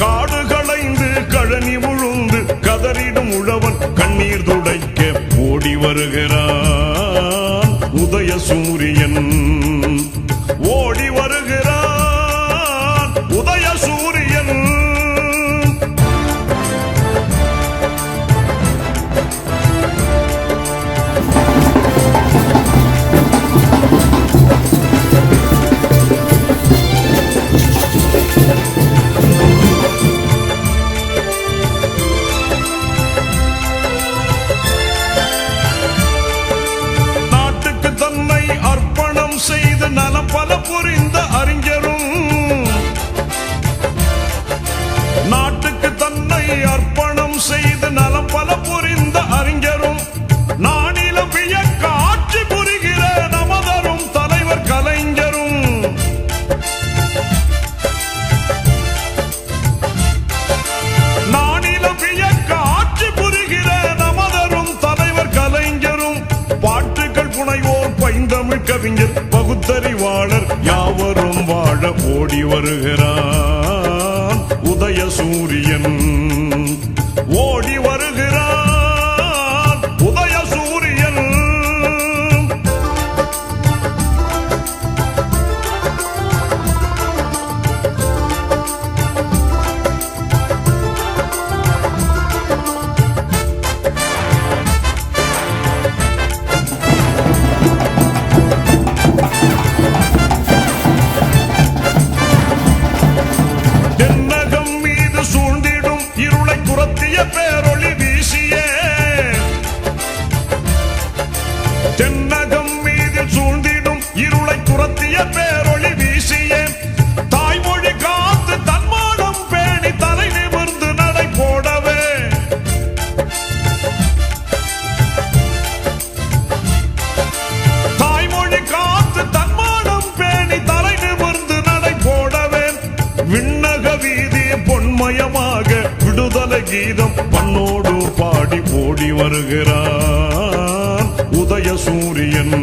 காடுகளைந்து கழனி முழுந்து கதறிடும் உழவன் கண்ணீர் துடைக்க ஓடி வருகிறான். உதய சூரியன் ஓடி வருகிறான். கவிஞர் பகுத்தறிவாளர் யாவரும் வாழ ஓடி வருகிறான் உதய சூரியன் ஓடி துரத்திய பேரொளி வீசிய. தென்னகம் மீதில் சூழ்ந்திடும் இருளை துரத்திய பேர் கீதம் பண்ணோடு பாடி ஓடி வருகிறான். உதய சூரியன்